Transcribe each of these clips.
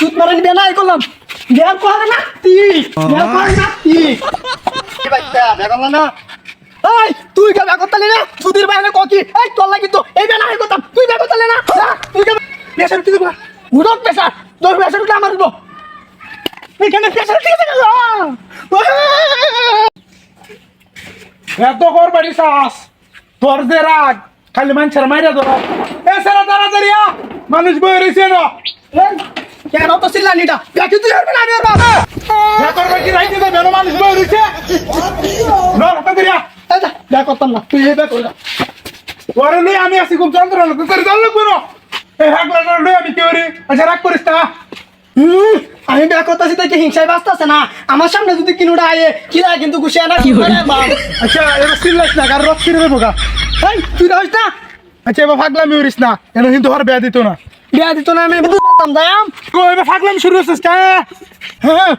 সুত মারানি নাই করলাম। করে না তি। করে না তি। এই তুই কে বিয়া না সুধীর বাইরে ককি এই তোর লাগি তো এই বিয়া নাই করতাম। তুই বিয়া করতালি না? যা, তুই কে পেশার তুই উড়ক পেশার তোর পেশার উঠে আমার দিব এখানে পেশার ঠিক আছে এত কর বাড়ি শ্বাস তোর রাগ খালি মানুষের মাইরা ধর। এ সারা তাড়াতাড়ি। মানুষ বই রয়েছে না কেন তো চিল্লানিটা দেখি তুই হবে না আমি আর বাবা বাকি রাইতে না মানুষ বই রয়েছে না তাড়াতাড়ি আ। এই যা, বিয়া করতাম না তুই তোরে লই আমি আছি খুব দল লাগবে না? এই লই আমি কি করি? আচ্ছা রাগ করিস না। হুম, আমি বিয়া করতেছি দেখি হিংসায় বাঁচতেছে না। আমার সামনে যদি কিনুটা আয়ে কিরা কিন্তু গুছিয়ে না কি করে আচ্ছা এবার সিল্লাস না কার রক ছিড়ে দেবো গা। এই তুই রহিস না? আচ্ছা এবার ফাগলামি করিস না এনে কিন্তু হর বেয়া দিত না। বিয়া দিত না আমি বুঝতাম যাইম তো এবার শুরু হচ্ছিস কে? হ্যাঁ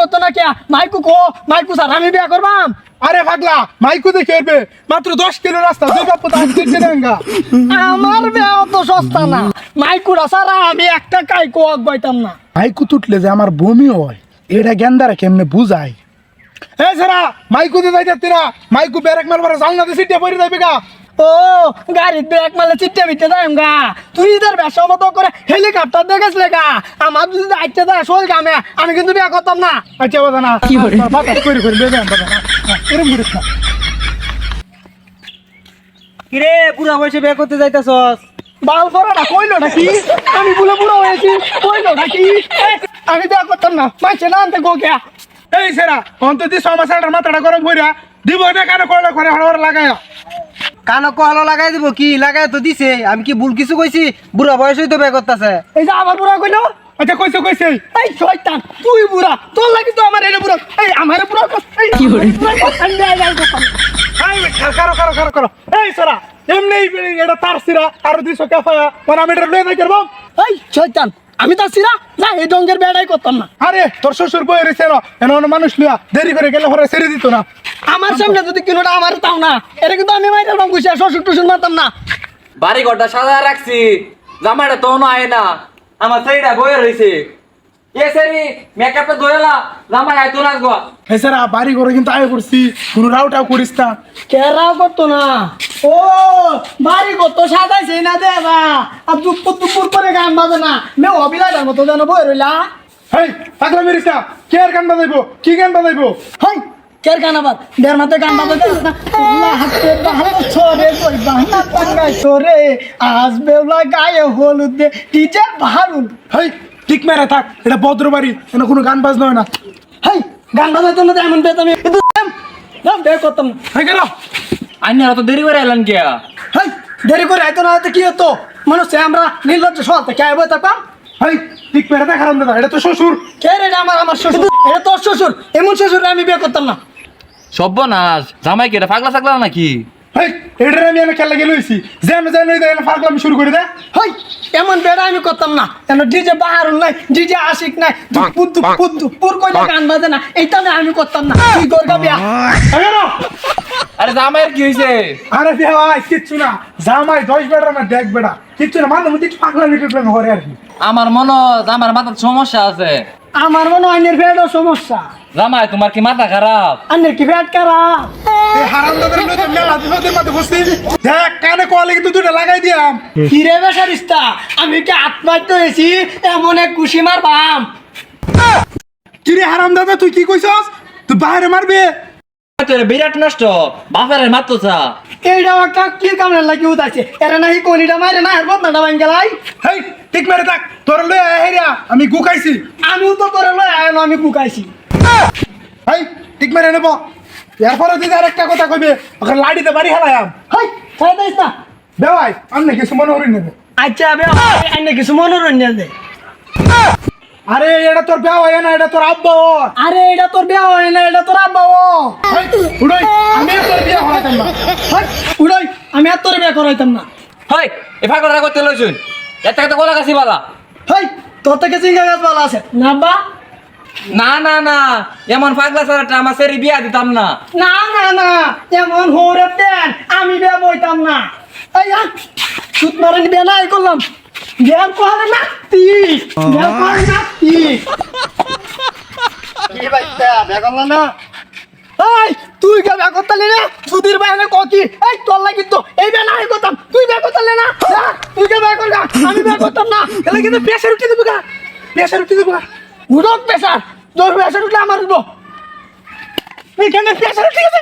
করতো না কে? মাইকু কো মাইকু স্যার আমি বিয়া করবাম? আরে পাগলা মাইকু দেখে এরবে। মাত্র দশ কিলো রাস্তা দুই বাপ্পু তার দিচ্ছে না আমার বিয়া তো সস্তা না। আমি একটা বাইতাম না। মাইকু তুটলে যে আমার বমি হয় এটা গেন্দারা কেমনে বুঝাই এ সারা মাইকু দিয়ে যাইতে না মাইকু ব্যারেক মারবার জালনা দিয়ে সিটে পড়ে যাবে গা। ও গাড়ির ব্রেক মারলে চিটে বিটে যাইম গা। তুই ইদার ব্যবসা মতো করে হেলিকপ্টার দেখেছিলে গা। আমার যদি দায়িত্ব দেয় শোল গামে আমি কিন্তু বিয়া করতাম না। আচ্ছা বাদা না বাতাস করে করে করিস না বুড়া বয়সে বিয়ে করতে যাইতাছস? বাল করা না কইলো নাকি? আমি বুড়ো বুড়ো হয়েছি কইলো নাকি? আমি বিয়া করতাম না মাইছে না আনতে গো কে এই সেরা অন্তত সমাচারটার মাথাটা গরম কইরা দিব না কেন কইলে করে হড় লাগায়া? কানো কহলো লাগাই দিব কি লাগাই তো দিছে? আমি কি ভুল কিছু কইছি? বুড়া বয়সেই তো বিয়ে করতেছে। এই যে আমার বুড়া কইলো? আচ্ছা কইছে কইছে। এই শয়তান তুই বুড়া তোর লাগি তো আমার এটা বুড়া। এই আমার বুড়া কর, এই কি হরে কারও কারও কারও কারও এই সেরা এমনি এটা তার সিরা আর দিছো কাফায়া মানে আমি এটা লয়ে করব। এই শয়তান আমি তো সিরা না এই ডঙ্গের বেড়াই করতাম না। আরে তোর শ্বশুর বই রয়েছে না এন মানুষ লিয়া দেরি করে গেলে হরে ছেড়ে দিত না। আমার সামনে যদি কিলোটা আমার তাও না এটা কিন্তু আমি মাইরে রং গুছিয়ে শ্বশুর টুসুর মারতাম না। বাড়ি ঘরটা সাজা রাখছি জামাইটা তো আয় না। আমার সেইটা বয়ে রয়েছে মেকআপটা ধরেলা আয় তো নাচবো এছাড়া বাড়ি ঘরে কিন্তু আয় করছি কোনো রাউটাও করিস না। কেরাও করতো না? ও বাড়ি করতো সাজাইছে না দেবা। আর দুপুর দুপুর করে গান বাজে না। মে অবিলাইটার মতো যেন বই রইলা হেই পাগলা মেরিস না। কে আর গান বাজাইবো? কি গান বাজাইবো? হাই কের গান আবার? দেড় মাতে গান বাজে না আল্লাহ হাতে বাহালো ছড়ে কই বাহানা টাঙ্গাই ছড়ে। আজ বেলা গায়ে হলুদ দে ডিজে ভারুন হেই ঠিক মেরে থাক এটা ভদ্র বাড়ি এনে কোনো গান বাজনা হয় না। হাই গান বাজাইতো না এমন বেতামি কিন্তু না বে করতাম না হয়ে গেল। আইনি তো দেরি করে এলেন কে হাই দেরি করে আইতো না হয়তো কি হতো? মানুষ আমরা নির্লজ্জ সহ থেকে আইবো তাকাম হেই ঠিক মেরে থাক হারাম দাদা এটা তো শ্বশুর। কে রে আমার আমার শ্বশুর? এটা তোর শ্বশুর। এমন শ্বশুর আমি বিয়ে করতাম না। সব্যনাশ জামাই কে এটা পাগলা সাগলা নাকি? হেই এটা আমি এনে খেলা গেলে হইছি। যেন যেন ফাগলামি শুরু করে দে। হাই এমন বেড়া আমি করতাম না। কেন ডিজে বাহারুন নাই ডিজে আশিক নাই দুপুর দুপুর দুপুর কইলে গান বাজে না। এইটা না আমি করতাম না। তুই বিয়া। আরে জামাইয়ের কি হয়েছে আরে ভাই কিচ্ছু না। জামাই দশ বেড়া না দেখ বেড়া। কিচ্ছু না মাঝে মধ্যে করে আর কি। আমার মনে হয় জামার মাথার সমস্যা আছে। আমার মনে হয় আইনের ফেটও সমস্যা। জামাই তোমার কি মাথা খারাপ? আইনের কি ব্যাট খারাপ? এই হারাম দাদার লইতে মেলা দিনের মধ্যে বসছি। দেখ কানে কোয়ালে কিন্তু দুটো লাগাই দিয়াম কিরে বেসারিস্তা আমি কি আত্মহত্যা হয়েছি? এমন এক কুশি মারবাম। কিরে হারাম দাদা তুই কি কইছস? তুই বাইরে মারবে? তোর বিরাট নষ্ট বাপের মাত্র চা। এইটা একটা কি কামড়ে লাগি উদাইছে। এরা নাকি কনিটা মারে না এর বদনাটা ভাঙ্গে লাই হেই ঠিক মেরে থাক তোর লই হেরিয়া আমি গুকাইছি আমিও তো করে লয় আয়নো আমি কুকাইছি হেই ঠিক মেরে নেব। এরপরে দিদি আর একটা কথা কইবে ওখানে লাড়িতে বাড়ি হেলায়াম হাই ছাই দিস না। দেওয়াই আমি কিছু মনে করি নেবে। আচ্ছা বে আইনে কিছু মনোরঞ্জন দে আরে এটা তোর বেয়া হয় না এটা তোর আব্বা ওর। আরে এটা তোর বিয়া হয় না এটা তোর আব্বা ও উড়াই, আমি তোর বিয়া হলাইতাম না। হাই উড়াই আমি আর তোর বিয়া করাইতাম না। হয় এ ফাগলা করতে লইছুন। এত কত কলা গাছি বালা। হাই তোর থেকে চিঙ্গা গাছ ভালো আছে। না বা না না না এমন পাগলা ছাড়াটা আমার সেরি বিয়া দিতাম না। না না না এমন হরে দেন আমি বিয়া বইতাম না। এই সুত মারেন বিয়া নাই করলাম। গেম করে না তি গেম করে না তি কি বাইতা বেগল না এই তুই কে ব্যাগ করতালি না সুধীর বাইরে ককি এই তোর লাগি তো এই ব্যাগ নাই করতাম তুই ব্যাগ করতালি না? তুই কে কর গা, আমি ব্যাগ করতাম না। তাহলে কিন্তু পেশার উঠে দেবো গা। পেশার উঠে দেবো গা। উঠক পেশার। তোর পেশার উঠলে আমার উঠবো। এখানে পেশার উঠে গেছে